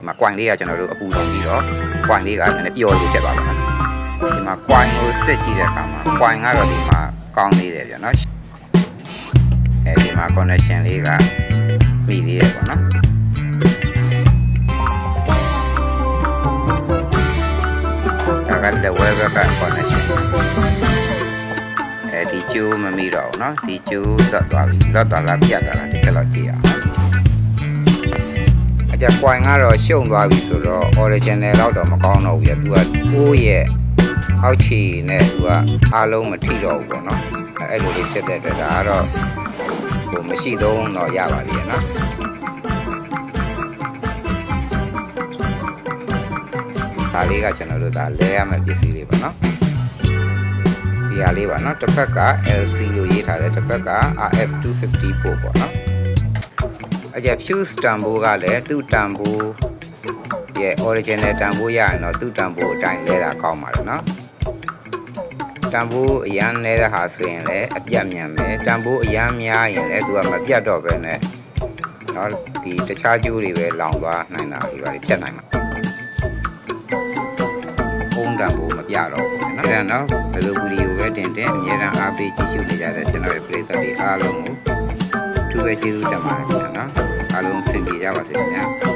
ဒီမှာ coin လေးကကျွန်တော်တို့အပူဆုံးပြီးတော့ coin လေးကနည်းနည်းပျော်လေးဖြစ်သွားပါမယ်ဒီမှာ coin ကိုစစ်ကြည့်တဲ့အခါမှာ coin ကတော့ဒီမှာကောင်းသေးတယ်ဗျာနော်အဲဒီမှာ connection လေးကမိသေးတယ်ပေါ့နော်ဒါက level ဘက်က connection အဲဒီကျိုးမမိတော့ဘူးเนาะဒီကျိုးလွတ်သွားပြီလွတ်သွားလားပြတ်သွားလားဒီချက်တော့ကြည့်အောင် ကြကွိုင်ကတော့ရှုံသွားပြီဆိုတော့ original တော့တော့မကောင်းတော့ဘူးရသူကကိုယ့်ရဲ့အောက်ခြေနဲ့သူကအားလုံးမထိတော့ဘူးပေါ့နော်အဲ့လိုလေးဖြစ်တဲ့အတွက်ဒါကတော့ဟိုမရှိသုံးတော့ရပါပြီနော်ဒါလေးကကျွန်တော်တို့ဒါလဲရမယ့်ပစ္စည်းလေးပေါ့နော်ဒီဟာလေးပါနော်တစ်ဖက်က LC လို့ရေးထားတယ်တစ်ဖက်က RF 250ပို့ပေါ့နော် အကြ fuse တန်ဖိုးကလည်းသူ့တန်ဖိုးရဲ့ original တန်ဖိုးရရင်တော့သူ့တန်ဖိုးအတိုင်းလဲတာကောင်းပါတယ်เนาะတန်ဖိုးအရန်လဲတဲ့ဟာဆိုရင်လည်းအပြတ်မြန်မယ်တန်ဖိုးအရန်များရင်လည်းသူကမပြတ်တော့ပဲနဲ့เนาะဒီတခြားကျိုးတွေပဲလောင်သွားနိုင်တာဒီပါလေးဖြတ်နိုင်မှာ ဖုန်းတံပိုးမပြတော့ဘူးเนาะအဲ့ဒါတော့ဘယ်လိုဗီဒီယိုပဲတင်တင်အများအားအားပေးကြည့်ရှုနေကြတဲ့ကျွန်တော်ရဲ့ပရိသတ်တွေအားလုံးကိုသူပဲကျေးဇူးတင်ပါတယ်ခင်ဗျာနော် အားလုံးဆင်ပြေကြပါစေခင်ဗျာ